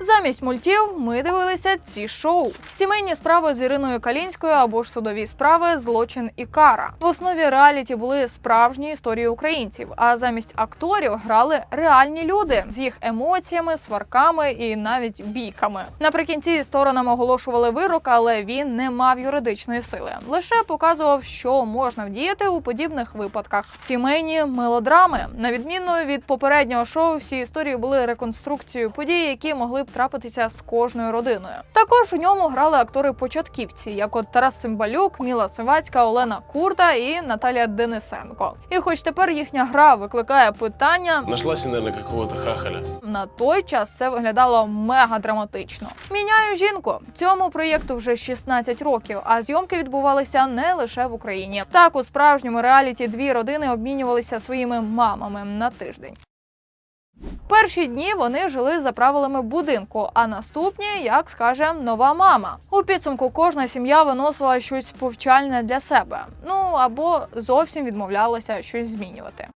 Замість мультів ми дивилися ці шоу: сімейні справи з Іриною Калінською або ж судові справи Злочин і кара. В основі реаліті були справжні історії українців, а замість акторів грали реальні люди з їх емоціями, сварками і навіть бійками. Наприкінці сторонам оголошували вирок, але він не мав юридичної сили. Лише показував, що можна вдіяти у подібних випадках. Сімейні мелодрами, на відміну від попереднього шоу, всі історії були реконструкцією подій, які могли б трапитися з кожною родиною. Також у ньому грали актори-початківці, як от Тарас Цимбалюк, Міла Сивацька, Олена Курта і Наталія Денисенко. І хоч тепер їхня гра викликає питання, Нашла себе, наверное, какого-то хахаля. на той час це виглядало мега драматично. Міняю жінку. Цьому проєкту вже 16 років, а зйомки відбувалися не лише в Україні. Так у справжньому реаліті дві родини обмінювалися своїми мамами на тиждень. Перші дні вони жили за правилами будинку, а наступні, як скаже нова мама. У підсумку кожна сім'я виносила щось повчальне для себе. Ну або зовсім відмовлялася щось змінювати.